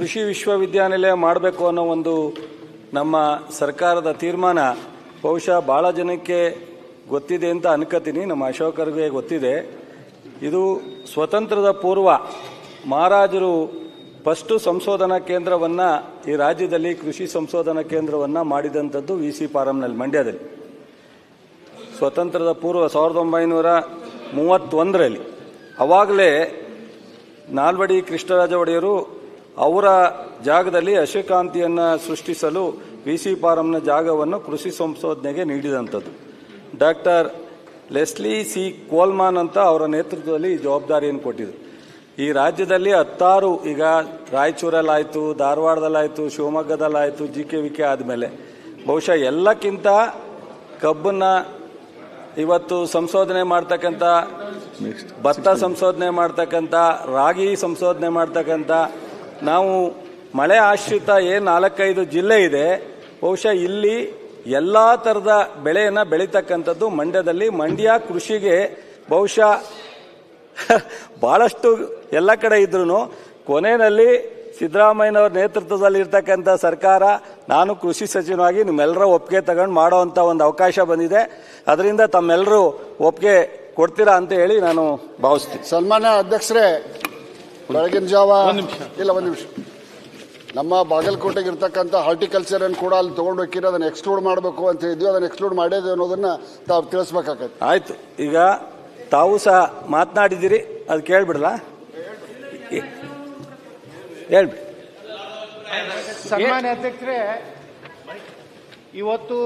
ಕೃಷಿ ವಿಶ್ವವಿದ್ಯಾನಿಲಯ ಮಾಡಬೇಕು ಅನ್ನೋ ಒಂದು ನಮ್ಮ ಸರ್ಕಾರದ ತೀರ್ಮಾನ, ಬಹುಶಃ ಭಾಳ ಜನಕ್ಕೆ ಗೊತ್ತಿದೆ ಅಂತ ಅನ್ಕೋತೀನಿ. ನಮ್ಮ ಅಶೋಕರಿಗೆ ಗೊತ್ತಿದೆ. ಇದು ಸ್ವತಂತ್ರದ ಪೂರ್ವ ಮಹಾರಾಜರು ಫಸ್ಟು ಸಂಶೋಧನಾ ಕೇಂದ್ರವನ್ನು ಈ ರಾಜ್ಯದಲ್ಲಿ ಕೃಷಿ ಸಂಶೋಧನಾ ಕೇಂದ್ರವನ್ನು ಮಾಡಿದಂಥದ್ದು ವಿ ಸಿ ಫಾರಂನಲ್ಲಿ, ಮಂಡ್ಯದಲ್ಲಿ. ಸ್ವತಂತ್ರದ ಪೂರ್ವ ಸಾವಿರದ ಒಂಬೈನೂರ ಮೂವತ್ತೊಂದರಲ್ಲಿ ಅವಾಗಲೇ ನಾಲ್ವಡಿ ಕೃಷ್ಣರಾಜ ಒಡೆಯರು ಅವರ ಜಾಗದಲ್ಲಿ ಅಶಕಾಂತಿಯನ್ನು ಸೃಷ್ಟಿಸಲು ವಿ ಸಿ ಫಾರಂನ ಜಾಗವನ್ನು ಕೃಷಿ ಸಂಶೋಧನೆಗೆ ನೀಡಿದಂಥದ್ದು. ಡಾಕ್ಟರ್ ಲೆಸ್ಲಿ ಸಿ ಕೋಲ್ಮಾನ್ ಅಂತ ಅವರ ನೇತೃತ್ವದಲ್ಲಿ ಈ ಜವಾಬ್ದಾರಿಯನ್ನು ಕೊಟ್ಟಿದ್ರು. ಈ ರಾಜ್ಯದಲ್ಲಿ ಹತ್ತಾರು, ಈಗ ರಾಯಚೂರಲ್ಲಾಯಿತು, ಧಾರವಾಡದಲ್ಲಾಯಿತು, ಶಿವಮೊಗ್ಗದಲ್ಲಾಯಿತು ಜಿ ಕೆ ವಿ ಕೆ ಆದಮೇಲೆ ಬಹುಶಃ ಎಲ್ಲಕ್ಕಿಂತ ಕಬ್ಬನ್ನು ಇವತ್ತು ಸಂಶೋಧನೆ ಮಾಡ್ತಕ್ಕಂಥ, ಭತ್ತ ಸಂಶೋಧನೆ ಮಾಡ್ತಕ್ಕಂಥ, ರಾಗಿ ಸಂಶೋಧನೆ ಮಾಡ್ತಕ್ಕಂಥ ನಾವು ಮಳೆ ಆಶ್ರಿತ ಏನು ನಾಲ್ಕೈದು ಜಿಲ್ಲೆ ಇದೆ. ಬಹುಶಃ ಇಲ್ಲಿ ಎಲ್ಲ ಥರದ ಬೆಳೆಯನ್ನು ಬೆಳೀತಕ್ಕಂಥದ್ದು ಮಂಡ್ಯದಲ್ಲಿ. ಮಂಡ್ಯ ಕೃಷಿಗೆ ಬಹುಶಃ ಭಾಳಷ್ಟು ಎಲ್ಲ ಕಡೆ ಇದ್ರೂ ಕೊನೆಯಲ್ಲಿ ಸಿದ್ದರಾಮಯ್ಯನವರ ನೇತೃತ್ವದಲ್ಲಿ ಇರ್ತಕ್ಕಂಥ ಸರ್ಕಾರ ನಾನು ಕೃಷಿ ಸಚಿವನಾಗಿ ನಿಮ್ಮೆಲ್ಲರ ಒಪ್ಪಿಗೆ ತಗೊಂಡು ಮಾಡೋವಂಥ ಒಂದು ಅವಕಾಶ ಬಂದಿದೆ. ಅದರಿಂದ ತಮ್ಮೆಲ್ಲರೂ ಒಪ್ಪಿಗೆ ಕೊಡ್ತೀರಾ ಅಂತ ಹೇಳಿ ನಾನು ಭಾವಿಸ್ತೀನಿ. ಸನ್ಮಾನ್ಯ ಅಧ್ಯಕ್ಷರೇ ಬೆಳಗಿನ ಜಾವ. ಇಲ್ಲ ಒಂದು ನಿಮಿಷ. ನಮ್ಮ ಬಾಗಲಕೋಟೆಗೆ ಇರ್ತಕ್ಕಂಥ ಹಾರ್ಟಿಕಲ್ಚರ್ ಅನ್ನು ಕೂಡ ಅಲ್ಲಿ ತಗೊಂಡು ಹೋಗಿರೋ ಅದನ್ನ ಎಕ್ಸ್ಕ್ಲೂಡ್ ಮಾಡಬೇಕು ಅಂತ ಹೇಳಿದ್ವಿ ಅದನ್ನ ಎಕ್ಸ್ಕ್ಲೂಡ್ ಮಾಡಿದ್ವಿ ಅನ್ನೋದನ್ನ ತಾವು ತಿಳಿಸ್ಬೇಕಾಗತ್ತೆ. ಆಯ್ತು. ಈಗ ತಾವು ಸಹ ಮಾತನಾಡಿದಿರಿ ಅದು ಕೇಳ್ಬಿಡಲ್ಲ? ಹೇಳ್ಬಿಡಿ. ಸನ್ಮಾನ್ಯ ಅಧ್ಯಕ್ಷರೇ ಇವತ್ತು